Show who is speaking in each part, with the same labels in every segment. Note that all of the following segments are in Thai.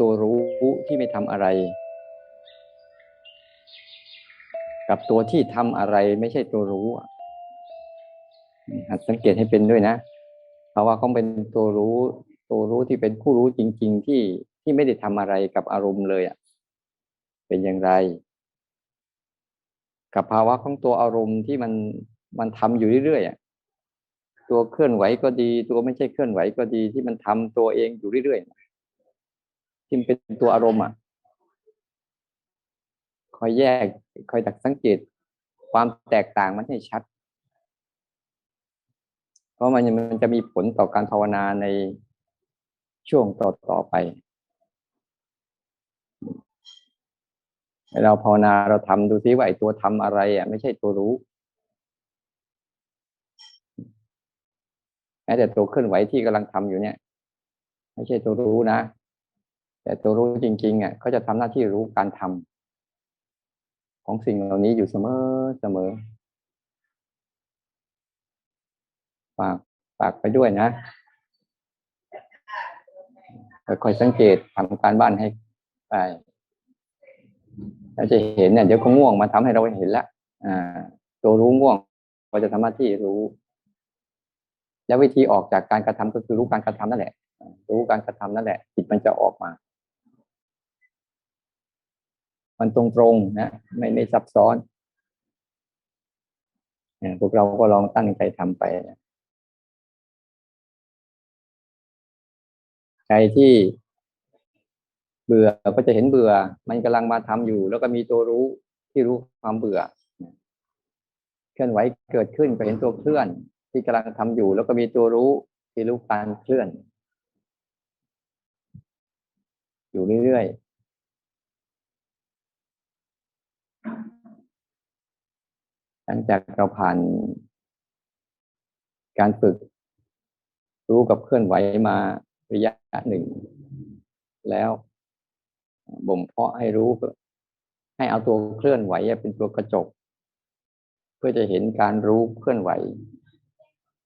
Speaker 1: ตัวรู้ที่ไม่ทำอะไร กับตัวที่ทำอะไรไม่ใช่ตัวรู้หัดสังเกตให้เป็นด้วยนะเพราะว่าเขาเป็นตัวรู้ ตัวรู้ที่เป็นผู้รู้จริง ๆ ที่ที่ไม่ได้ทำอะไรกับอารมณ์เลยอะ เป็นอย่างไร กับภาวะของตัวอารมณ์ที่มันมันทำอยู่เรื่อยๆอะตัวเคลื่อนไหวก็ดี ตัวไม่ใช่เคลื่อนไหวก็ดีที่มันทำตัวเองอยู่เรื่อยๆ ที่เป็นตัวอารมณ์อะคอยแยกคอยดักสังเกตความแตกต่างมันให้ชัด เพราะมันมันจะมีผลต่อการภาวนาในช่วงต่อต่อไป เราภาวนาเราทำดูซิว่าไอ้ตัวทำอะไรอะไม่ใช่ตัวรู้แม้แต่ตัวเคลื่อนไหวที่กำลังทำอยู่เนี่ย ไม่ใช่ตัวรู้นะ แต่ตัวรู้จริงๆอะเขาจะทำหน้าที่รู้การทำของสิ่งเหล่านี้อยู่เสมอเสมอฝากฝากไปด้วยนะค่อยสังเกตทำการบ้านให้ไปเราจะเห็นเนี่ยเดี๋ยวก็ง่วงมาทำให้เราเห็นล้วอ่า ตัวรู้ง่วงเราจะทำหน้าที่รู้ แล้ววิธีออกจากการกระทำก็คือรู้การกระทำนั่นแหละ รู้การกระทำนั่นแหละจิตมันจะออกมา มันตรงๆนะไม่ไม่ซับซ้อนพวกเราก็ลองตั้งใจทำไปใครที่เบื่อก็จะเห็นเบื่อ มันกำลังมาทำอยู่ แล้วก็มีตัวรู้ที่รู้ความเบื่อเคลื่อนไหวเกิดขึ้นก็เห็นตัวเคลื่อน ที่กำลังทำอยู่ แล้วก็มีตัวรู้ที่รู้การเคลื่อน อยู่เรื่อยๆ หลังจากเราผ่านการฝึกรู้กับเคลื่อนไหวมาระยะหนึ่ง แล้วบ่มเพาะให้รู้ ให้เอาตัวเคลื่อนไหวเป็นตัวกระจก เพื่อจะเห็นการรู้เคลื่อนไหว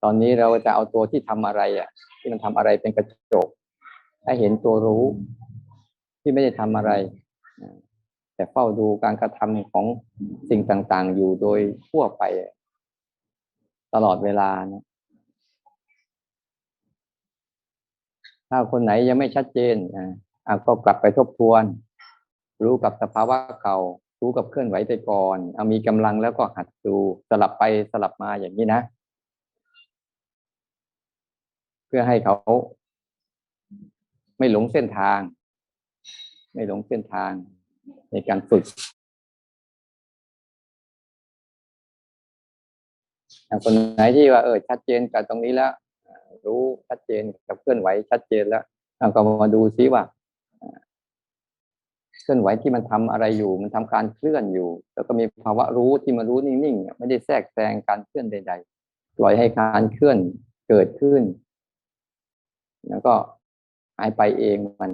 Speaker 1: ตอนนี้เราจะเอาตัวที่ทำอะไรอะ ที่มันทำอะไรเป็นกระจก ให้เห็นตัวรู้ที่ไม่ได้ทำอะไร แต่เฝ้าดูการกระทำของสิ่งต่างๆ อยู่โดยทั่วไป ตลอดเวลานะถ้าคนไหนยังไม่ชัดเจนอ่าก็กลับไปทบทวน รู้กับสภาวะเก่า รู้กับเคลื่อนไหวไปก่อน เอามีกำลังแล้วก็หัดดูสลับไปสลับมาอย่างนี้นะ เพื่อให้เขาไม่หลงเส้นทาง ไม่หลงเส้นทาง ในการฝึก คนไหนที่ว่าเออชัดเจนกับตรงนี้แล้ว รู้ชัดเจนกับเคลื่อนไหวชัดเจนแล้วเราก็มาดูซิว่าเคลื่อนไหวที่มันทำอะไรอยู่ มันทำการเคลื่อนอยู่ แล้วก็มีภาวะรู้ที่มารู้นิ่งๆไม่ได้แทรกแซงการเคลื่อนใด ๆ ปล่อยให้การเคลื่อนเกิดขึ้น แล้วก็หายไปเองมัน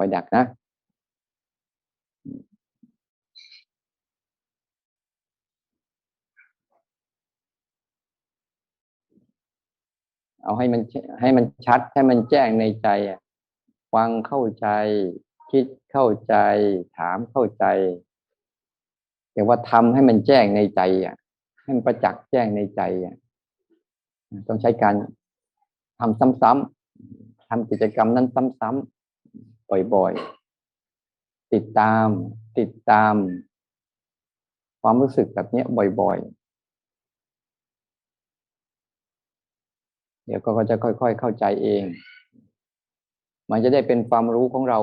Speaker 1: อยดักนะ เอาให้มันให้มันชัดให้มันแจ้งในใจอะฟังเข้าใจ คิดเข้าใจ ถามเข้าใจแต่ว่าทำให้มันแจ้งในใจอะให้มันประจักษ์แจ้งในใจอะต้องใช้การทำซ้ำๆทำกิจกรรมนั้นซ้ำๆ บ่อยๆ ติดตาม ติดตาม ความรู้สึกแบบนี้บ่อยๆ เดี๋ยวก็จะค่อย ๆ เข้าใจเอง มันจะได้เป็นความรู้ของเรา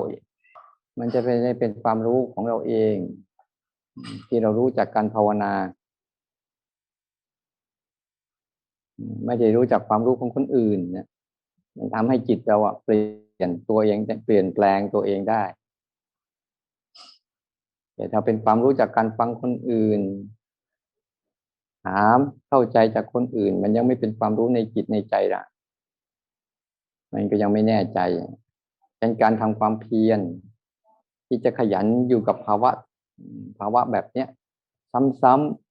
Speaker 1: มันจะเป็นได้เป็นความรู้ของเราเอง ที่เรารู้จากการภาวนาไม่ได้รู้จากความรู้ของคนอื่นนะมันทำให้จิตเราอะเปลี่ยน ลี่ยนตัวเองเปลี่ยนแปลงตัวเองได้แต่ถ้าเป็นความรู้จากการฟังคนอื่น ถามเข้าใจจากคนอื่น มันยังไม่เป็นความรู้ในจิตในใจละมันก็ยังไม่แน่ใจเป็นการทำความเพียร ที่จะขยันอยู่กับภาวะภาวะแบบเนี้ย ซ้ำๆ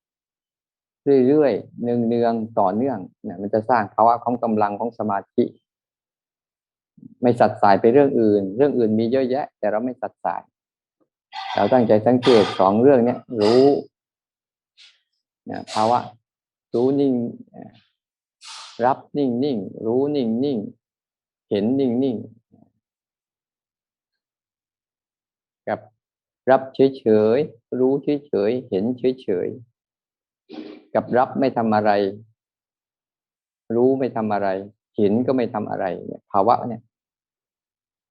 Speaker 1: เรื่อยๆเนืองๆต่อเนื่องเนี่ยมันจะสร้างภาวะของกำลังของสมาธิ ไม่สัดสายไปเรื่องอื่น เรื่องอื่นมีเยอะแยะ แต่เราไม่สัดสาย เราตั้งใจสังเกตสองเรื่องเนี้ยรู้นะภาวะรู้นิ่ง รับนิ่งนิ่งรู้นิ่งนิ่งเห็นนิ่งนิ่งกับรับเฉยเฉยรู้เฉยเฉยเห็นเฉยเฉยกับรับไม่ทำอะไร รู้ไม่ทำอะไร ห็นก็ไม่ทำอะไรเนี่ยภาวะเนี่ย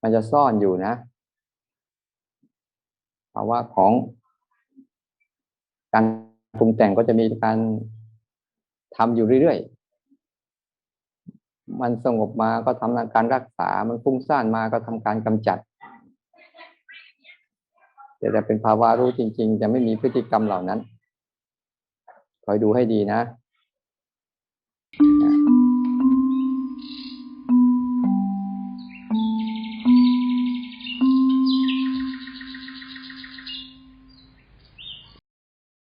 Speaker 1: มันจะซ่อนอยู่นะ ภาวะของการปรุงแต่งก็จะมีการทำอยู่เรื่อยๆ มันสงบมาก็ทำการรักษา มันฟุ้งซ่านมาก็ทำการกำจัดแต่จะเป็นภาวะรู้จริง ๆ จะไม่มีพฤติกรรมเหล่านั้น คอยดูให้ดีนะ